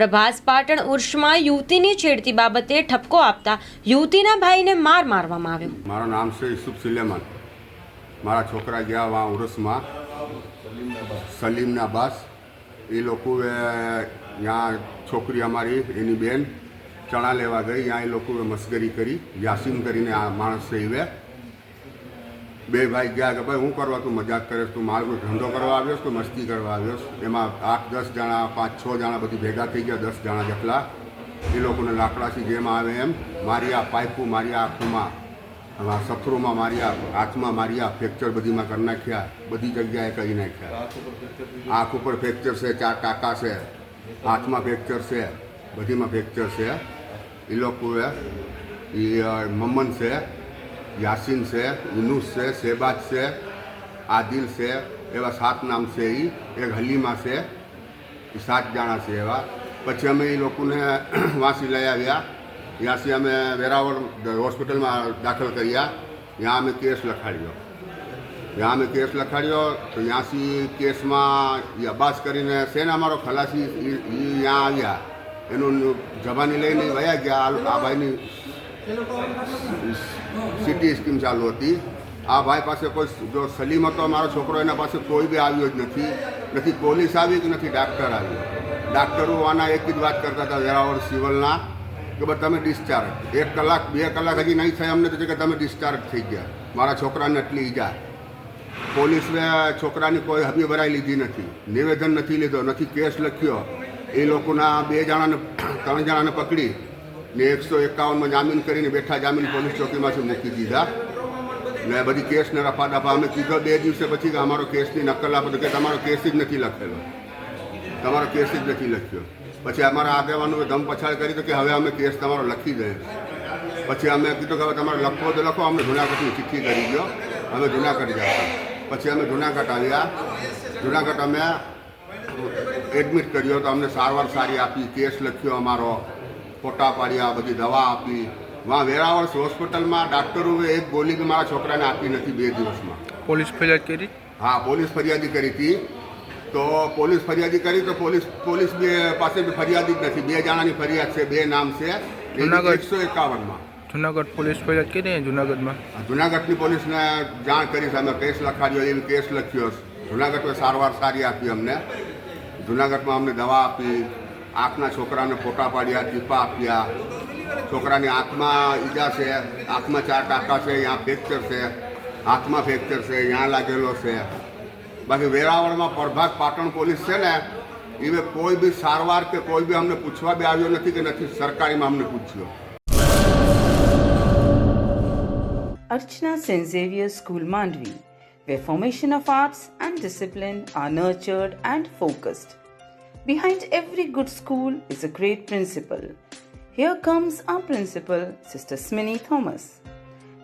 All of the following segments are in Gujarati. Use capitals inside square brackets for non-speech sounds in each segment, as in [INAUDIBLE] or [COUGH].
પ્રભાસ પાટણ ઉર્ષમાં યુવતીની છેડતી બાબતે ઠપકો આપતા યુવતીના ભાઈને માર મારવામાં આવ્યો. મારું નામ છે યુસુફ સુલેમાન. મારા છોકરા ગયા વા ઉરસમાં સલીમના બાસ. એ લોકોએ ત્યાં છોકરી અમારી, એની બેન ચણા લેવા ગઈ. ત્યાં એ લોકોએ મસ્કરી કરી યાસીમ કરીને આ માણસ ઈવે. બે ભાઈ ગયા કે ભાઈ હું કરવા તું મજાક કરે? તું મારો ધંધો કરવા આવ્યો છે મસ્તી કરવા આવ્યો એમાં આઠ, દસ જણા, પાંચ, છ જણા બધી ભેગા થઈ ગયા, દસ જણા જેટલા. એ લોકોને લાકડાથી જેમ આવે એમ માર્યા પાઇપું માર્યા આંખમાં આમાં સફરોમાં માર્યા હાથમાં માર્યા ફ્રેક્ચર બધીમાં કરી નાખ્યા, બધી જગ્યાએ કરી નાખ્યા. આંખ ઉપર ફ્રેક્ચર છે, ચાર ટાંકા છે, હાથમાં ફ્રેક્ચર છે, બધીમાં ફ્રેક્ચર છે. એ લોકોએ, એ મમન છે યાસીન છે, યુનુસ છે શેબાજ છે, આદિલ છે, એવા સાત નામ છે એ એક હલીમા છે એ સાત જણા છે એવા. પછી અમે એ લોકોને [CLEARS THROAT] વાંસી લઈ આવ્યા. ત્યાંથી અમે વેરાવળ હોસ્પિટલમાં દાખલ કર્યા. ત્યાં અમે કેસ લખાડ્યો. ત્યાં અમે કેસ લખાડ્યો તો ત્યાંથી કેસમાં એ અબ્બાસ કરીને છે અમારો ખલાસી એ ત્યાં આવ્યા. એનું જવાની લઈને વયા ગયા. આ ભાઈની સિટી સ્કીમ ચાલુ હતી. આ ભાઈ પાસે કોઈ જો સલીમ હતો, મારો છોકરો, એના પાસે કોઈ બી આવ્યો જ નથી. નથી પોલીસ આવી કે નથી, ડાક્ટર આવ્યો. ડાક્ટરો આના એક જ વાત કરતા હતા વેરાવળ સિવલના, કે બસ તમે ડિસ્ચાર્જ એક કલાક, બે કલાક હજી નહીં થાય, અમને તો કે તમે ડિસ્ચાર્જ થઈ ગયા. મારા છોકરાને એટલી ઈજા. પોલીસને છોકરાની કોઈ હબી ભરાઈ લીધી નથી. નિવેદન નથી લીધો, નથી કેસ લખ્યો. એ લોકોના બે જણાને, [CLEARS THROAT] ત્રણ જણાને પકડી. ને એકસો એકાવનમાં જામીન કરીને બેઠા જામીન પોલીસ ચોકીમાંથી મૂકી દીધા? ને બધી કેસને રફા દફા અમે કીધો બે દિવસે પછી કે અમારો કેસની નકલ આપો. કે તમારો કેસ જ નથી લખેલો. તમારો કેસ જ નથી લખ્યો. પછી અમારા આગેવાનોએ ધમ પછાડ કરી તો કે હવે અમે કેસ તમારો લખી દઈએ. પછી અમે કીધું કે હવે તમારે લખવો તો લખો. અમે જુનાગઢની ચિઠ્ઠી કરી ગયો અમે જુનાગઢ ગયા પછી અમે જુનાગઢ આવ્યા. જુનાગઢ અમે એડમિટ કર્યો તો અમને સારવાર સારી આપી. કેસ લખ્યો અમારો. ફોટા પાડ્યા બધી દવા આપી. માં વેરાવળ હોસ્પિટલમાં ડાક્ટરોએ એક ગોલી બી મારા છોકરાને આપી નથી બે દિવસમાં. પોલીસ ફરિયાદ કરી? હા પોલીસ ફરિયાદી કરી હતી. તો પોલીસ ફરિયાદી કરી તો પોલીસ પોલીસ બે પાસે બી ફરિયાદી જ નથી. બે જણાની ફરિયાદ છે બે નામ છે. જુનાગઢ. એકસો એકાવનમાં. જુનાગઢ પોલીસ ફરિયાદ કરી જુનાગઢમાં? જુનાગઢની પોલીસને જાણ કરી અમે કેસ લખાડ્યો એવી કેસ લખ્યો જુનાગઢમાં સારવાર સારી આપી અમને. જુનાગઢમાં અમને દવા આપી. આંખના છોકરાને ફોટા પાડ્યા ટીપા આપ્યા છોકરાની આંખમાં ઈજા છે આંખમાં ચાર ટાંકા છે અહીંયા ફ્રેક્ચર છે હાથમાં ફ્રેક્ચર છે અહીંયા લાગેલો છે બાકી વેરાવળમાં પ્રભાગ પાટણ પોલીસ છે ને એ કોઈ બી સારવાર કે કોઈ બી અમને પૂછવા બી આવ્યો નથી કે નથી સરકારીમાં અમને પૂછ્યો અર્ચના. Xavier's School Mandvi, where formation of arts and discipline are nurtured and focused. Behind every good school is a great principal. Here comes our principal, Sister Smini Thomas.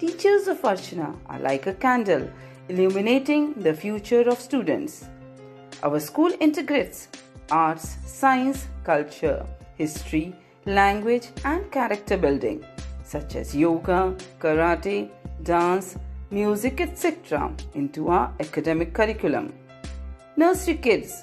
Teachers of Archana are like a candle illuminating the future of students. Our school integrates arts, science, culture, history, language, and character building, such as yoga, karate, dance, music, etc., into our academic curriculum. Nursery kids,